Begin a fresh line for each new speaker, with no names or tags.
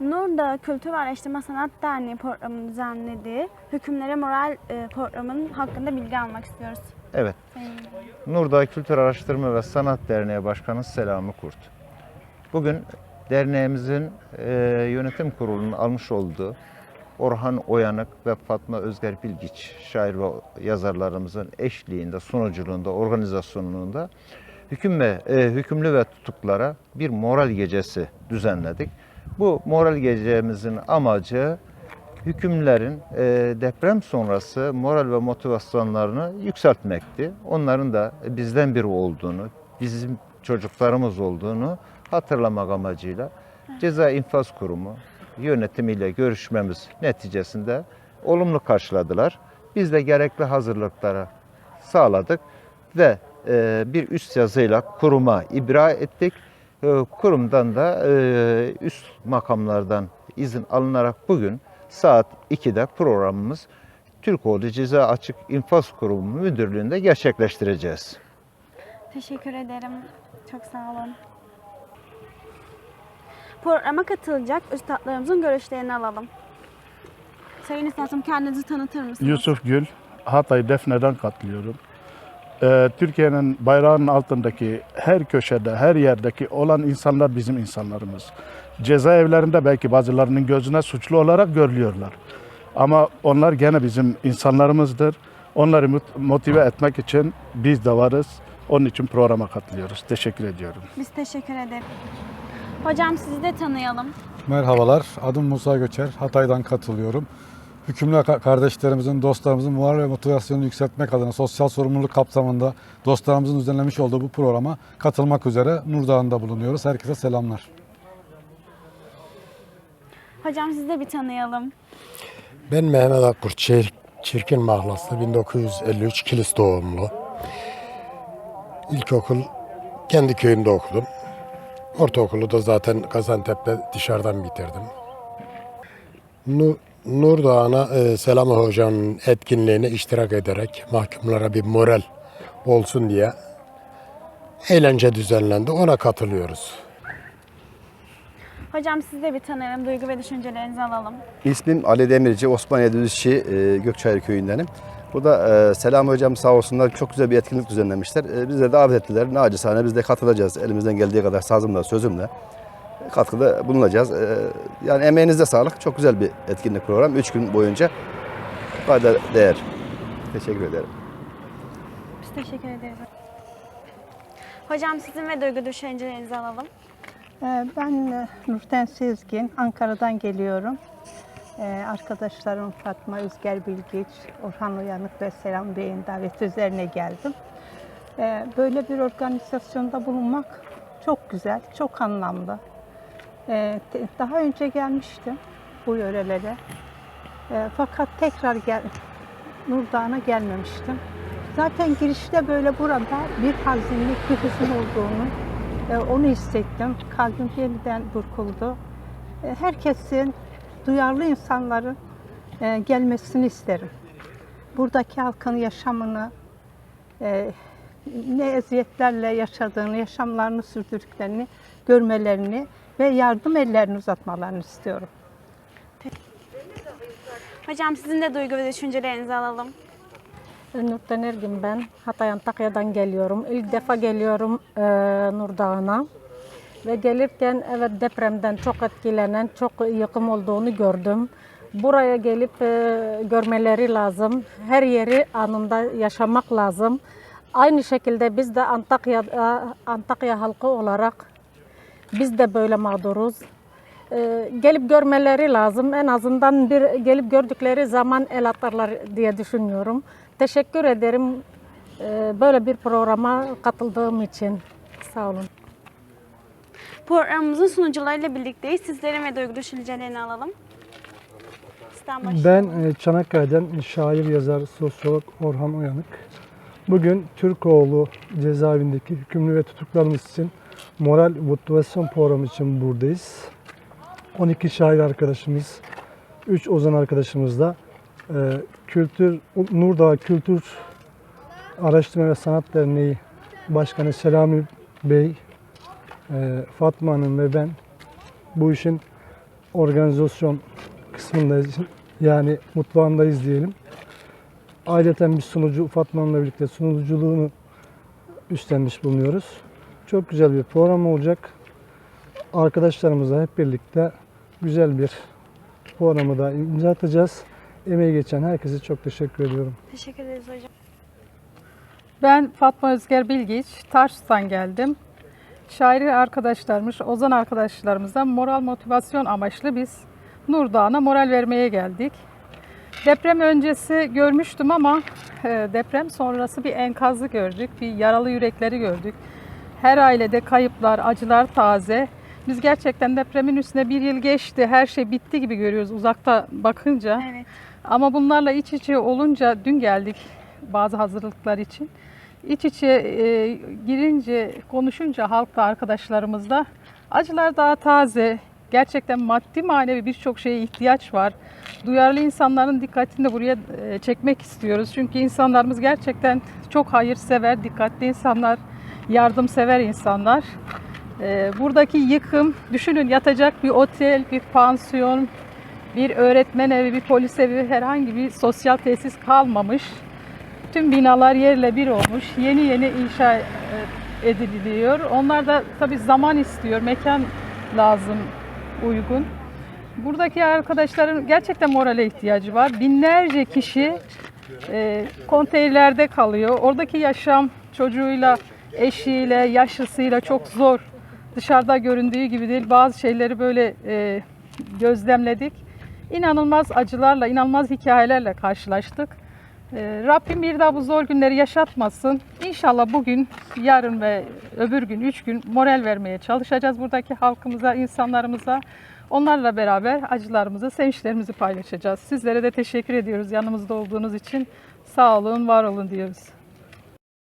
Nurda Kültür ve Araştırma Sanat Derneği programının düzenlediği Hükümlere Moral e, programının hakkında bilgi almak istiyoruz.
Evet, Nurdağ Kültür Araştırma ve Sanat Derneği Başkanı Selami Kurt. Bugün derneğimizin e, yönetim kurulunun almış olduğu Orhan Oyanık ve Fatma Özger Bilgiç şair ve yazarlarımızın eşliğinde, sunuculuğunda, organizasyonluğunda hüküm ve, e, hükümlü ve tutuklara bir moral gecesi düzenledik. Bu moral gecemizin amacı hükümlerin e, deprem sonrası moral ve motivasyonlarını yükseltmekti. Onların da bizden biri olduğunu, bizim çocuklarımız olduğunu hatırlamak amacıyla Ceza İnfaz Kurumu yönetimiyle görüşmemiz neticesinde olumlu karşıladılar. Biz de gerekli hazırlıkları sağladık ve e, bir üst yazıyla kuruma ibra ettik. E, kurumdan da e, üst makamlardan izin alınarak bugün saat 2'de programımız Türkoğlu Ceza Açık İnfaz Kurumu Müdürlüğü'nde gerçekleştireceğiz.
Teşekkür ederim. Çok sağ olun. Programa katılacak üstadlarımızın görüşlerini alalım. Sayın Üstadım kendinizi tanıtır mısınız?
Yusuf Gül, Hatay Defne'den katılıyorum. Ee, Türkiye'nin bayrağının altındaki her köşede, her yerdeki olan insanlar bizim insanlarımız. Cezaevlerinde belki bazılarının gözüne suçlu olarak görülüyorlar. Ama onlar gene bizim insanlarımızdır. Onları motive etmek için biz de varız. Onun için programa katılıyoruz. Teşekkür ediyorum.
Biz teşekkür ederiz. Hocam sizi de tanıyalım.
Merhabalar, adım Musa Göçer. Hatay'dan katılıyorum. Hükümlü ka- kardeşlerimizin, dostlarımızın moral ve motivasyonunu yükseltmek adına sosyal sorumluluk kapsamında dostlarımızın düzenlemiş olduğu bu programa katılmak üzere Nurdağ'ında bulunuyoruz. Herkese selamlar.
Hocam sizi de bir tanıyalım.
Ben Mehmet Akkurt, Çir- Çirkin Mahlası, 1953 Kilis doğumlu. İlkokul kendi köyümde okudum. Ortaokulu da zaten Gaziantep'te dışarıdan bitirdim. Nu- Nur Dağı'na e, Selami Hoca'nın etkinliğine iştirak ederek mahkumlara bir moral olsun diye eğlence düzenlendi. Ona katılıyoruz.
Hocam sizi de bir tanıyalım. Duygu ve düşüncelerinizi alalım.
İsmim Ali Demirci, Osmaniye Düzüşi e, Gökçayır Köyü'ndenim. Burada e, Selam Hocam sağ olsunlar çok güzel bir etkinlik düzenlemişler. E, bizi de davet ettiler. Nacizane biz de katılacağız. Elimizden geldiği kadar sazımla, sözümle katkıda bulunacağız. E, yani emeğinize sağlık. Çok güzel bir etkinlik program. Üç gün boyunca fayda değer. Teşekkür ederim.
Biz teşekkür ederiz. Hocam sizin ve duygu düşüncelerinizi alalım.
Ee, Ben e, Nurten Sezgin, Ankara'dan geliyorum. Ee, Arkadaşlarım Fatma Özger Bilgiç, Orhan Uyanık ve Selam Bey'in daveti üzerine geldim. Ee, Böyle bir organizasyonda bulunmak çok güzel, çok anlamlı. Ee, Daha önce gelmiştim bu yörelere. Ee, Fakat tekrar gel, Nurdağ'a gelmemiştim. Zaten girişte böyle burada bir hazinlik, bir huzur olduğunu e, onu hissettim. Kalbim yeniden burkuldu. E, Herkesin, duyarlı insanların e, gelmesini isterim. Buradaki halkın yaşamını, ne eziyetlerle yaşadığını, yaşamlarını sürdürdüklerini görmelerini ve yardım ellerini uzatmalarını istiyorum.
Hocam sizin de duygu ve düşüncelerinizi alalım.
Nurten Ergin ben. Hatay Antakya'dan geliyorum. İlk defa geliyorum e, Nur Dağı'na. Ve gelirken evet depremden çok etkilenen, çok yıkım olduğunu gördüm. Buraya gelip e, görmeleri lazım. Her yeri anında yaşamak lazım. Aynı şekilde biz de Antakya, Antakya halkı olarak biz de böyle mağduruz. E, gelip görmeleri lazım. En azından bir gelip gördükleri zaman el atarlar diye düşünüyorum. Teşekkür ederim e, böyle bir programa katıldığım için. Sağ olun.
Programımızın sunucularıyla birlikteyiz. Sizlerin ve duygu düşüncelerini alalım.
Ben e, Çanakkale'den şair, yazar, sosyolog Orhan Uyanık. Bugün Türkoğlu cezaevindeki hükümlü ve tutuklarımız için moral motivasyon programı için buradayız. 12 şair arkadaşımız, 3 ozan arkadaşımızla e, Kültür Nurdağ Kültür Araştırma ve Sanat Derneği Başkanı Selami Bey, e, Fatma Hanım ve ben bu işin organizasyon kısmındayız. Yani mutfağındayız diyelim. Ayrıca bir sunucu Fatma Hanım'la birlikte sunuculuğunu üstlenmiş bulunuyoruz. Çok güzel bir program olacak. Arkadaşlarımızla hep birlikte güzel bir programı da imza atacağız. Emeği geçen herkese çok teşekkür ediyorum.
Teşekkür ederiz hocam.
Ben Fatma Özger Bilgiç, Tarsus'tan geldim. Şair arkadaşlarımız, ozan arkadaşlarımıza moral motivasyon amaçlı biz Nur Dağı'na moral vermeye geldik. Deprem öncesi görmüştüm ama e, deprem sonrası bir enkazı gördük, bir yaralı yürekleri gördük. Her ailede kayıplar, acılar taze. Biz gerçekten depremin üstüne bir yıl geçti, her şey bitti gibi görüyoruz uzakta bakınca.
Evet.
Ama bunlarla iç içe olunca dün geldik bazı hazırlıklar için. İç içe e, girince, konuşunca halkla arkadaşlarımızla acılar daha taze. Gerçekten maddi manevi birçok şeye ihtiyaç var. Duyarlı insanların dikkatini de buraya e, çekmek istiyoruz. Çünkü insanlarımız gerçekten çok hayırsever, dikkatli insanlar, yardımsever insanlar. E, buradaki yıkım, düşünün yatacak bir otel, bir pansiyon, bir öğretmen evi, bir polis evi, herhangi bir sosyal tesis kalmamış. Tüm binalar yerle bir olmuş. Yeni yeni inşa e, ediliyor. Onlar da tabii zaman istiyor, mekan lazım uygun. Buradaki arkadaşların gerçekten morale ihtiyacı var. Binlerce kişi e, konteynerlerde kalıyor. Oradaki yaşam çocuğuyla, eşiyle, yaşlısıyla çok zor. Dışarıda göründüğü gibi değil. Bazı şeyleri böyle e, gözlemledik. İnanılmaz acılarla, inanılmaz hikayelerle karşılaştık. Ee, Rabbim bir daha bu zor günleri yaşatmasın. İnşallah bugün, yarın ve öbür gün, üç gün moral vermeye çalışacağız buradaki halkımıza, insanlarımıza. Onlarla beraber acılarımızı, sevinçlerimizi paylaşacağız. Sizlere de teşekkür ediyoruz yanımızda olduğunuz için. Sağ olun, var olun diyoruz.